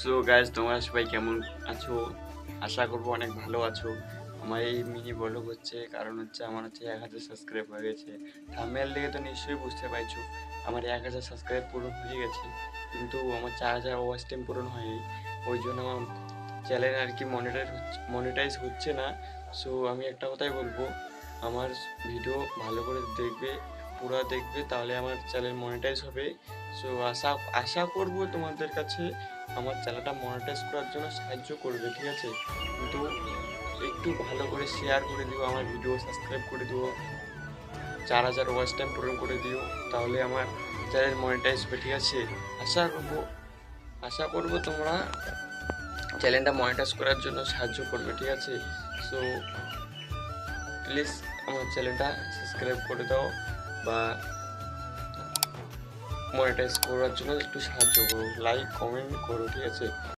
So guys তোমরা সবাই কেমন আছো? আশা করব অনেক ভালো আছো। আমার এই মিনি ব্লগ হচ্ছে, কারণ হচ্ছে আমার হচ্ছে এক হাজার সাবস্ক্রাইব হয়ে গেছে। থামেল দেখে তো নিশ্চয়ই বুঝতে পারছ, আমার এক হাজার সাবস্ক্রাইব পূরণ হয়ে গেছে। কিন্তু আমার চার হাজার ওয়াচ টাইম পূরণ হয়নি। ওই জন্য আমার চ্যানেল আর কি মনিটাইজ মনিটাইজ হচ্ছে না। সো আমি একটা কথাই বলব, আমার ভিডিও ভালো করে দেখবে পুরো দেখবে, তাহলে আমার চ্যানেল মনিটাইজ হবে। সো আশা আশা করব তোমাদের কাছে আমার চ্যানেলটা মনিটাইজ করার জন্য সাহায্য করবে, ঠিক আছে? কিন্তু একটু ভালো করে শেয়ার করে দিও, আমার ভিডিও সাবস্ক্রাইব করে দিও। চার হাজার ওয়াচ টাইম পূরণ করে দিও, তাহলে আমার চ্যানেল মনিটাইজ হবে, ঠিক আছে? আশা করব আশা করব তোমরা চ্যানেলটা মনিটাইজ করার জন্য সাহায্য করবে, ঠিক আছে? সো প্লিজ আমার চ্যানেলটা সাবস্ক্রাইব করে দাও। বা মনিটাইজ করার জন্য একটু সাহায্য করো লাইক কমেন্ট করো ঠিক আছে?